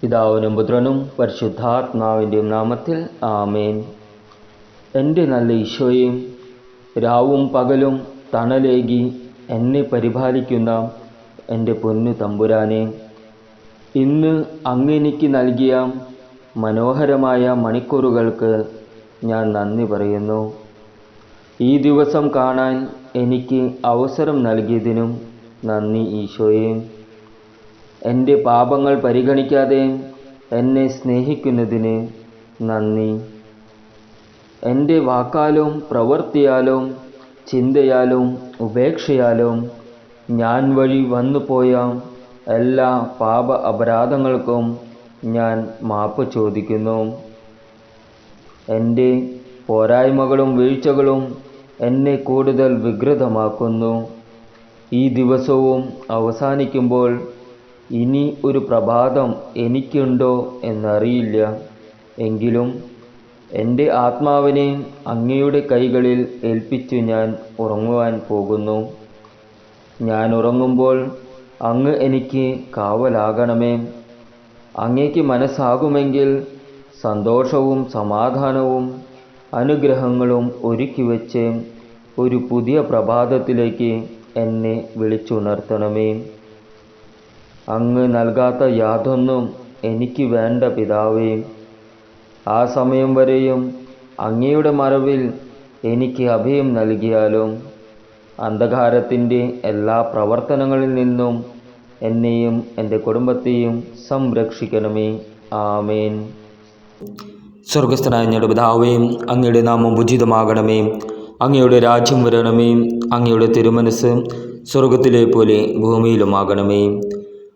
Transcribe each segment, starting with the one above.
പിതാവിനും പുത്രനും പരിശുദ്ധാത്മാവിന്റെയും നാമത്തിൽ ആമേൻ. എന്റെ നല്ല ഈശോയും രാവും പകലും തണലേകി എന്നെ പരിപാലിക്കുന്ന എന്റെ പൊന്നു തമ്പുരാനെ ഇന്ന് അങ്ങെനിക്ക് നൽകിയ മനോഹരമായ മണിക്കൂറുകൾക്ക് ഞാൻ നന്ദി പറയുന്നു. ഈ ദിവസം കാണാൻ എനിക്ക് അവസരം നൽകിയതിനും നന്ദി ഈശോയെ. എന്റെ പാപങ്ങൾ പരിഗണിക്കാതെ എന്നെ സ്നേഹിക്കുന്നതിന് നന്ദി. എന്റെ വാക്കാലും പ്രവൃത്തിയാലും ചിന്തയാലും ഉപേക്ഷയാലും ഞാൻ വഴി വന്നു വന്നുപോയ എല്ലാ പാപ അപരാധങ്ങൾക്കും ഞാൻ മാപ്പ് ചോദിക്കുന്നു. എന്റെ പോരായ്മകളും വീഴ്ചകളും എന്നെ കൂടുതൽ വികൃതമാക്കുന്നു. ഈ ദിവസവും അവസാനിക്കുമ്പോൾ ഇനി ഒരു പ്രഭാതം എനിക്കുണ്ടോ എന്നറിയില്ല. എങ്കിലും എന്റെ ആത്മാവിനെ അങ്ങയുടെ കൈകളിൽ ഏൽപ്പിച്ചു ഞാൻ ഉറങ്ങുവാൻ പോകുന്നു. ഞാൻ ഉറങ്ങുമ്പോൾ അങ്ങ് എനിക്ക് കാവലാകണമേ. അങ്ങേക്ക് മനസ്സാകുമെങ്കിൽ സന്തോഷവും സമാധാനവും അനുഗ്രഹങ്ങളും ഒരുക്കി വെച്ച് ഒരു പുതിയ പ്രഭാതത്തിലേക്ക് എന്നെ വിളിച്ചുണർത്തണമേ. അങ്ങ് നൽകാത്ത യാതൊന്നും എനിക്ക് വേണ്ട പിതാവേ. ആ സമയം വരെയും അങ്ങയുടെ മറവിൽ എനിക്ക് അഭയം നൽകിയാലും അന്ധകാരത്തിന്റെ എല്ലാ പ്രവർത്തനങ്ങളിൽ നിന്നും എന്നെയും എന്റെ കുടുംബത്തെയും സംരക്ഷിക്കണമേ. ആമേൻ. സ്വർഗസ്ഥനായ ഞങ്ങളുടെ പിതാവേ അങ്ങയുടെ നാമം ഉചിതമാകണമേ. അങ്ങയുടെ രാജ്യം വരണമേ. അങ്ങയുടെ തിരുമനസ് സ്വർഗത്തിലെ പോലെ ഭൂമിയിലുമാകണമേ.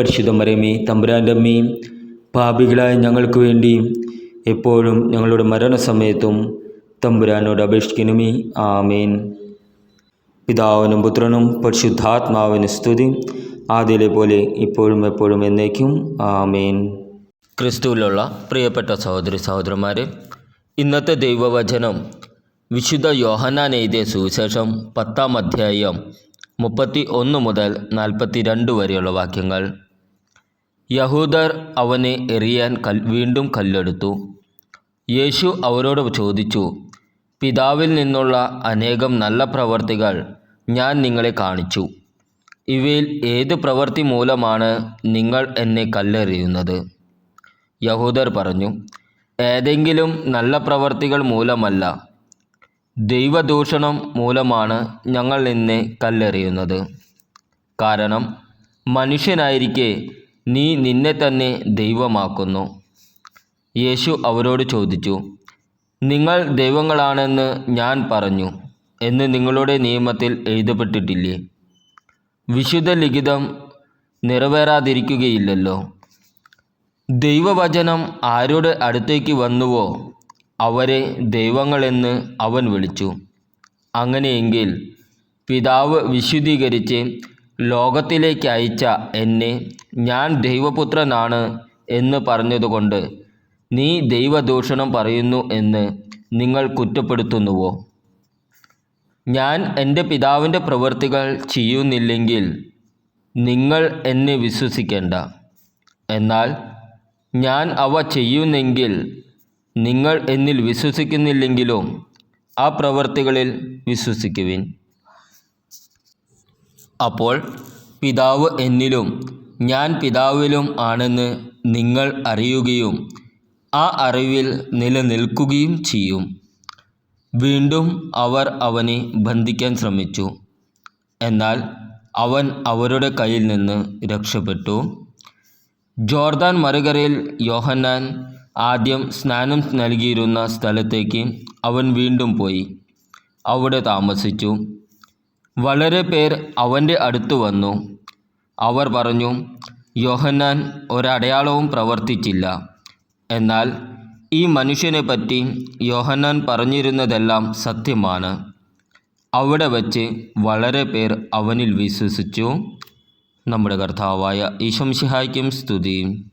പരിശുദ്ധ മരമേ തമ്പുരാന്റെ അമ്മയും പാപികളായ ഞങ്ങൾക്ക് വേണ്ടി എപ്പോഴും ഞങ്ങളുടെ മരണസമയത്തും തമ്പുരാനോട് അപേക്ഷിക്കണമേ. ആമേൻ. പിതാവിനും പുത്രനും പരിശുദ്ധാത്മാവിന് സ്തുതി. ആദ്യയിലെ പോലെ ഇപ്പോഴും എപ്പോഴും എന്നേക്കും. ആമേൻ. ക്രിസ്തുവിലുള്ള പ്രിയപ്പെട്ട സഹോദരി സഹോദരന്മാരെ ഇന്നത്തെ ദൈവവചനം വിശുദ്ധ യോഹനാൻ എഴുതിയ സുവിശേഷം പത്താം അധ്യായം മുപ്പത്തി ഒന്ന് മുതൽ നാൽപ്പത്തി രണ്ട് വരെയുള്ള വാക്യങ്ങൾ. യഹൂദർ അവനെ എറിയാൻ കൽ വീണ്ടും കല്ലെടുത്തു. യേശു അവരോട് ചോദിച്ചു പിതാവിൽ നിന്നുള്ള അനേകം നല്ല പ്രവർത്തികൾ ഞാൻ നിങ്ങളെ കാണിച്ചു. ഇവയിൽ ഏത് പ്രവൃത്തി മൂലമാണ് നിങ്ങൾ എന്നെ കല്ലെറിയുന്നത്? യഹൂദർ പറഞ്ഞു ഏതെങ്കിലും നല്ല പ്രവർത്തികൾ മൂലമല്ല. ദൈവദൂഷണം മൂലമാണ് ഞങ്ങൾ നിന്നെ കല്ലെറിയുന്നത്. കാരണം മനുഷ്യനായിരിക്കെ നീ നിന്നെ തന്നെ ദൈവമാക്കുന്നു. യേശു അവരോട് ചോദിച്ചു നിങ്ങൾ ദൈവങ്ങളാണെന്ന് ഞാൻ പറഞ്ഞു എന്ന് നിങ്ങളുടെ നിയമത്തിൽ എഴുതപ്പെട്ടിട്ടില്ലേ? വിശുദ്ധ ലിഖിതം നിറവേറാതിരിക്കുകയില്ലല്ലോ. ദൈവവചനം ആരുടെ അടുത്തേക്ക് വന്നുവോ അവരെ ദൈവങ്ങളെന്ന് അവൻ വിളിച്ചു. അങ്ങനെയെങ്കിൽ പിതാവ് വിശുദ്ധീകരിച്ച് ലോകത്തിലേക്ക് അയച്ച എന്നെ ഞാൻ ദൈവപുത്രനാണ് എന്ന് പറഞ്ഞതുകൊണ്ട് നീ ദൈവദൂഷണം പറയുന്നു എന്ന് നിങ്ങൾ കുറ്റപ്പെടുത്തുന്നുവോ? ഞാൻ എന്റെ പിതാവിന്റെ പ്രവൃത്തികൾ ചെയ്യുന്നില്ലെങ്കിൽ നിങ്ങൾ എന്നെ വിശ്വസിക്കേണ്ട. എന്നാൽ ഞാൻ അവ ചെയ്യുന്നെങ്കിൽ നിങ്ങൾ എന്നിൽ വിശ്വസിക്കുന്നില്ലെങ്കിലും ആ പ്രവൃത്തികളിൽ വിശ്വസിക്കുവിൻ. അപ്പോൾ പിതാവ് എന്നിലും ഞാൻ പിതാവിലും ആണെന്ന് നിങ്ങൾ അറിയുകയും ആ അറിവിൽ നിലനിൽക്കുകയും ചെയ്യും. വീണ്ടും അവർ അവനെ ബന്ധിക്കാൻ ശ്രമിച്ചു. എന്നാൽ അവൻ അവരുടെ കയ്യിൽ നിന്ന് രക്ഷപ്പെട്ടു. ജോർദാൻ മറുകരയിൽ യോഹന്നാൻ ആദ്യം സ്നാനം നൽകിയിരുന്ന സ്ഥലത്തേക്ക് അവൻ വീണ്ടും പോയി. അവിടെ താമസിച്ചു. വളരെ പേർ അവന്റെ അടുത്ത് വന്നു. അവർ പറഞ്ഞു യോഹന്നാൻ ഒരടയാളവും പ്രവർത്തിച്ചില്ല. എന്നാൽ ഈ മനുഷ്യനെ പറ്റി യോഹന്നാൻ പറഞ്ഞിരുന്നതെല്ലാം സത്യമാണ്. അവിടെ വച്ച് വളരെ പേർ അവനിൽ വിശ്വസിച്ചു. നമ്മുടെ കർത്താവായ ഈശംഷിഹായ്ക്കും സ്തുതി